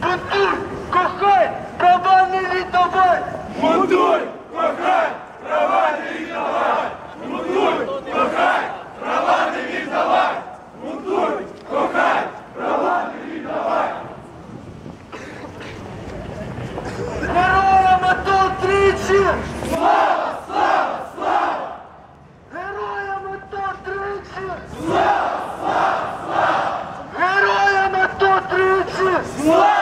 бунтуй, кохай, права не віддавай! Бунтуй, кохай, права не віддавай! Бунтуй, кохай, права не віддавай! Бунтуй, кохай, права не віддавай! Героям АТО тричі! Слава, слава, слава! Героям АТО тричі! Слава, слава, слава! Героям АТО тричі! Слава!